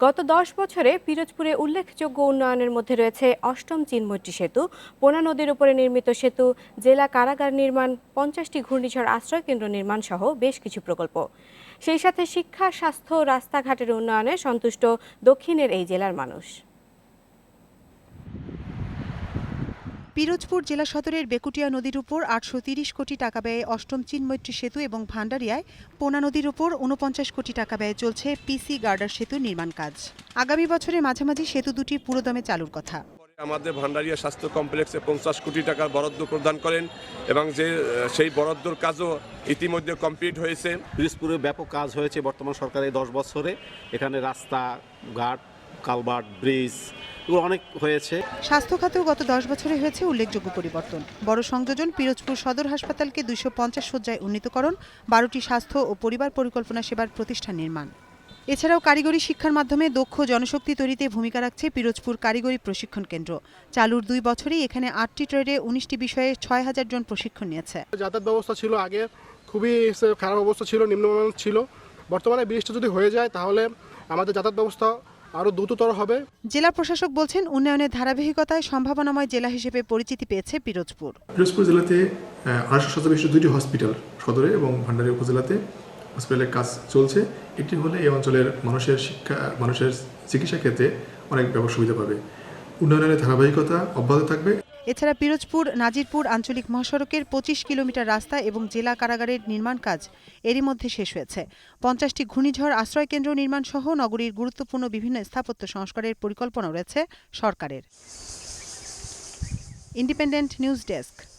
গত দশ বছরে পিরোজপুরে উল্লেখযোগ্য উন্নয়নের মধ্যে রয়েছে অষ্টম চিনমৈত্রী সেতু, পোনা নদীর উপরে নির্মিত সেতু, জেলা কারাগার নির্মাণ, পঞ্চাশটি ঘূর্ণিঝড় আশ্রয় কেন্দ্র নির্মাণ সহ বেশ কিছু প্রকল্প। সেই সাথে শিক্ষা, স্বাস্থ্য, রাস্তাঘাটের উন্নয়নে সন্তুষ্ট দক্ষিণের এই জেলার মানুষ। পিরোজপুর জেলা সদরের বেকুটিয়া নদীর উপর আটশো তিরিশ কোটি টাকা ব্যয়ে অষ্টম চিনমৈত্রী সেতু এবং ভান্ডারিয়ায় পোনা নদীর উপর উনপঞ্চাশ কোটি টাকা ব্যয়ে চলছে পিসি গার্ডার সেতু নির্মাণ কাজ। আগামী বছরের মাঝামাঝি সেতু দুটি পুরোদমে চালুর কথা। আমাদের ভান্ডারিয়া স্বাস্থ্য কমপ্লেক্সে পঞ্চাশ কোটি টাকার বরাদ্দ প্রদান করেন এবং যে সেই বরাদ্দর কাজও ইতিমধ্যে কমপ্লিট হয়েছে। পিরিজপুরে ব্যাপক কাজ হয়েছে বর্তমান সরকারের দশ বছরে। এখানে রাস্তা ঘাট কালভার্ট ব্রিজ এগুলো অনেক হয়েছে। স্বাস্থ্য খাতেও গত দশ বছরে হয়েছে উল্লেখযোগ্য পরিবর্তন। বড় সংযোজন পিরোজপুর সদর হাসপাতালকে দুইশো পঞ্চাশ শয্যায় উন্নীতকরণ বারোটি স্বাস্থ্য ও পরিবার পরিকল্পনা সেবার প্রতিষ্ঠান নির্মাণ। এছাড়াও কারিগরি শিক্ষার মাধ্যমে দক্ষ জনশক্তি তৈরিতে ভূমিকা রাখছে পিরোজপুর কারিগরি প্রশিক্ষণ কেন্দ্র। চালুর দুই বছরেই এখানে আটটি ট্রেডে উনিশটি বিষয়ে ছয় হাজার জন প্রশিক্ষণ নিয়েছে। যাতায়াত ব্যবস্থা ছিল আগে খুবই খারাপ অবস্থা ছিল নিম্নমানের ছিল। বর্তমানে বৃষ্টি যদি হয়ে যায় তাহলে আমাদের যাতায়াত ব্যবস্থা আরও দ্রুততর হবে। জেলা প্রশাসক বলছেন উন্নয়নের ধারাবাহিকতায় সম্ভাবনাময় জেলা হিসেবে পরিচিতি পেয়েছে পিরোজপুর। পিরোজপুর জেলাতে আড়াইশো শতাংশ দুইটি হসপিটাল সদরে এবং ভান্ডারী উপজেলাতে হসপিটালের কাজ চলছে। এটি হলে এই অঞ্চলের মানুষের শিক্ষা মানুষের চিকিৎসা ক্ষেত্রে অনেক ব্যাপক সুবিধা পাবে। উন্নয়নের ধারাবাহিকতা অব্যাহত থাকবে এছাড়া পিরোজপুর, নাজিরপুর আঞ্চলিক মহাসড়কের পঁচিশ কিলোমিটার রাস্তা এবং জেলা কারাগারের নির্মাণ কাজ এরই মধ্যে শেষ হয়েছে। পঞ্চাশটি ঘূর্ণিঝড় আশ্রয় কেন্দ্র নির্মাণ সহ নগরীর গুরুত্বপূর্ণ বিভিন্ন স্থাপত্য সংস্কারের পরিকল্পনা রয়েছে সরকারের। Independent news desk.